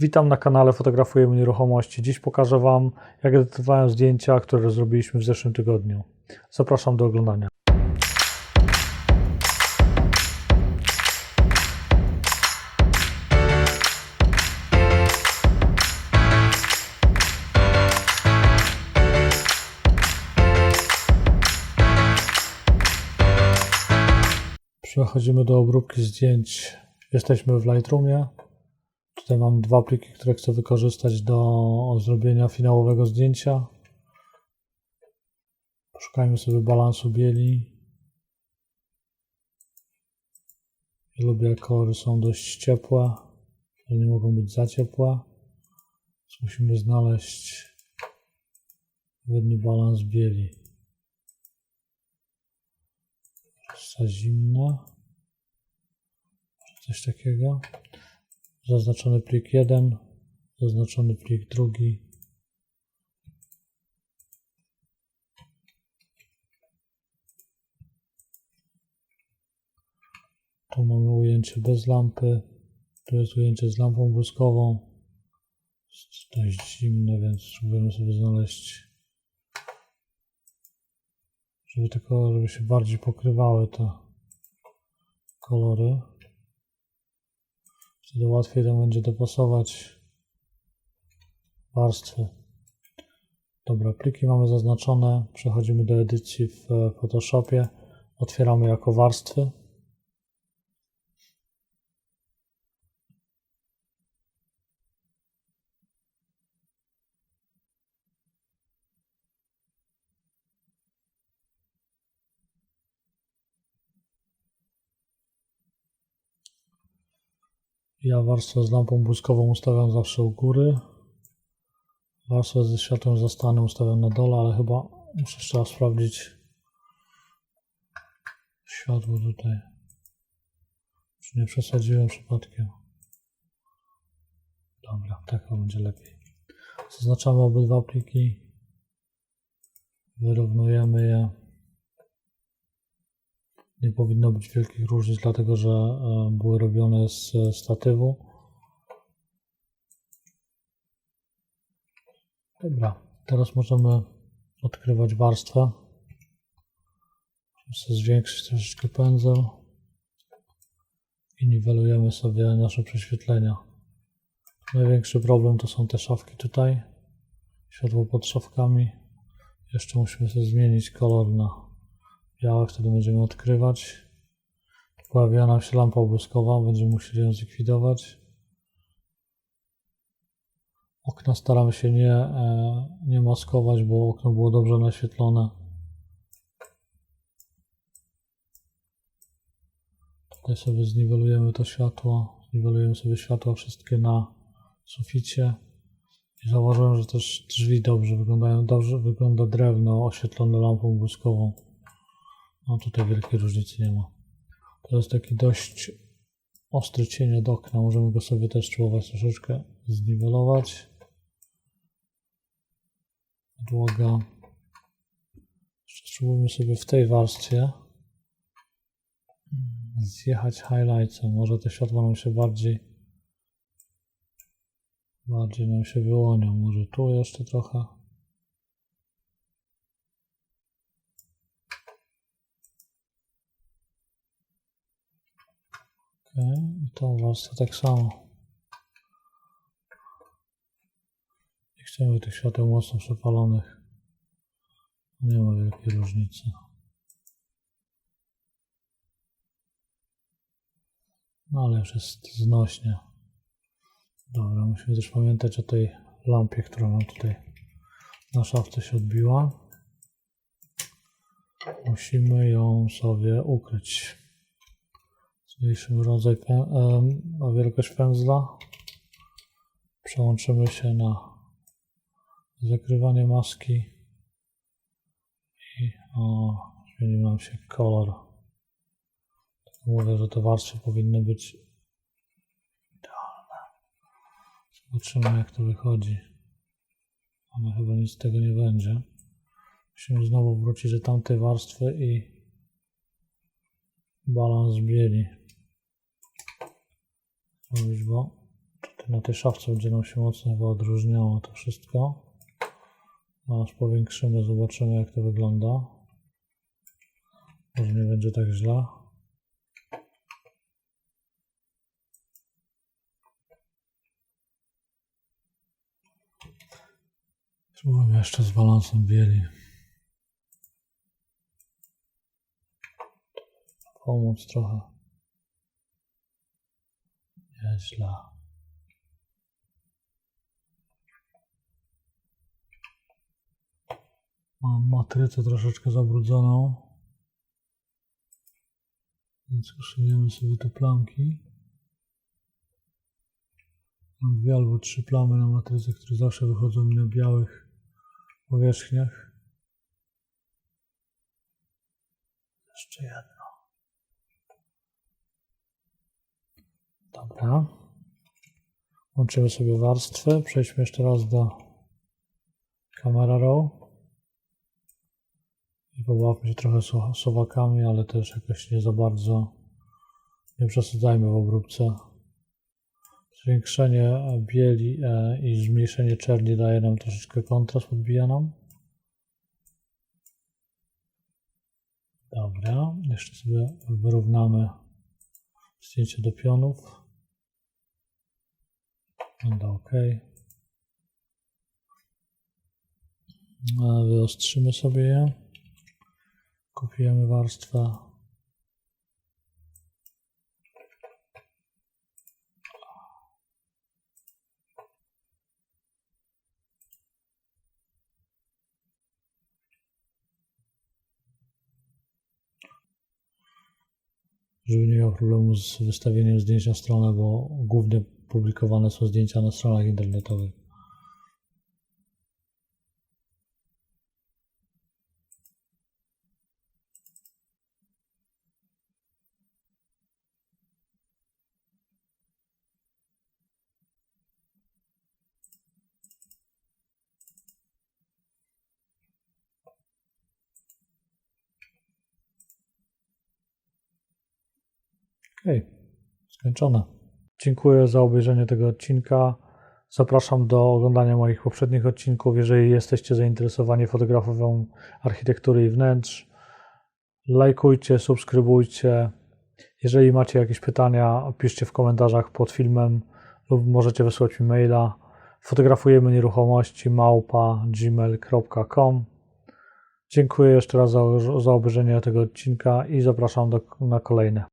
Witam na kanale Fotografujemy Nieruchomości. Dziś pokażę Wam, jak edytowałem zdjęcia, które zrobiliśmy w zeszłym tygodniu. Zapraszam do oglądania. Przechodzimy do obróbki zdjęć. Jesteśmy w Lightroomie. Tutaj mam dwa pliki, które chcę wykorzystać do zrobienia finałowego zdjęcia. Poszukajmy sobie balansu bieli. Ja lubię, kolory są dość ciepłe, ale nie mogą być za ciepłe. Więc musimy znaleźć odpowiedni balans bieli. Za zimne. Coś takiego zaznaczony plik 1, zaznaczony plik drugi. Tu mamy ujęcie bez lampy, tu jest ujęcie z lampą błyskową. Jest dość zimne, więc spróbujemy sobie znaleźć, żeby te kolory żeby się bardziej pokrywały te kolory. Wtedy łatwiej nam będzie dopasować warstwy. Dobra, pliki mamy zaznaczone. Przechodzimy do edycji w Photoshopie. Otwieramy jako warstwy. Ja warstwę z lampą błyskową ustawiam zawsze u góry. Warstwę ze światłem zastanym ustawiam na dole, ale chyba muszę jeszcze raz sprawdzić światło tutaj. Czy nie przesadziłem przypadkiem? Dobra, tak będzie lepiej. Zaznaczamy obydwa pliki. Wyrównujemy je. Nie powinno być wielkich różnic, dlatego że e, były robione z statywu. Dobra, teraz możemy odkrywać warstwę. Muszę zwiększyć troszeczkę pędzel i niwelujemy sobie nasze prześwietlenia. Największy problem to są te szafki tutaj. Światło pod szafkami. Jeszcze musimy sobie zmienić kolor na białe, wtedy będziemy odkrywać. Pojawiła nam się lampa błyskowa, będziemy musieli ją zlikwidować. Okna staramy się nie, e, nie maskować, bo okno było dobrze naświetlone. Tutaj sobie zniwelujemy to światło. Zniwelujemy sobie światła wszystkie na suficie. I zauważyłem, że też drzwi dobrze wyglądają. Dobrze wygląda drewno oświetlone lampą błyskową. No tutaj wielkiej różnicy nie ma. To jest taki dość ostry cień od okna. Możemy go sobie też spróbować troszeczkę zniwelować. Podłoga. Jeszcze spróbujmy sobie w tej warstwie zjechać highlightsem. Może te światła nam się bardziej bardziej nam się wyłonią. Może tu jeszcze trochę. Okay. I tą warstwę tak samo. Nie chcemy tych świateł mocno przepalonych. Nie ma wielkiej różnicy. No ale już jest znośnie. Dobra, musimy też pamiętać o tej lampie, która nam tutaj na szafce się odbiła. Musimy ją sobie ukryć. Zmniejszymy rodzaj, a wielkość pędzla. Przełączymy się na zakrywanie maski i o, zmienił nam się kolor. Tak mówię, że te warstwy powinny być idealne. Zobaczymy jak to wychodzi. Ale chyba nic z tego nie będzie. Musimy znowu wrócić do tamtej warstwy i balans bieli. Tutaj na tej szafce nam się mocno chyba odróżniało to wszystko. Aż powiększymy, zobaczymy jak to wygląda. Może nie będzie tak źle. Spróbujmy jeszcze z balansem bieli. Pomóc trochę. Nieźle. Mam matrycę troszeczkę zabrudzoną. Więc usuniemy sobie te plamki. Mam dwie albo trzy plamy na matrycy, które zawsze wychodzą mi na białych powierzchniach. Jeszcze jedno. Dobra. Łączymy sobie warstwy. Przejdźmy jeszcze raz do Camera Raw. I pobawmy się trochę suwa- suwakami, ale też jakoś nie za bardzo. Nie przesadzajmy w obróbce. Zwiększenie bieli e, i zmniejszenie czerni daje nam troszeczkę kontrast, podbija nam. Dobra, jeszcze sobie wyrównamy zdjęcie do pionów. Wygląda ok. E, Wyostrzymy sobie je. Kopiujemy warstwę. Żeby nie miał problemu z wystawieniem zdjęć na stronę, bo głównie publikowane są zdjęcia na stronach internetowych. Okej, skończone. Dziękuję za obejrzenie tego odcinka. Zapraszam do oglądania moich poprzednich odcinków. Jeżeli jesteście zainteresowani fotografią architektury i wnętrz, lajkujcie, subskrybujcie. Jeżeli macie jakieś pytania, piszcie w komentarzach pod filmem lub możecie wysłać mi maila. Fotografujemy nieruchomości małpa gmail.com. Dziękuję jeszcze raz za, za obejrzenie tego odcinka i zapraszam do, na kolejne.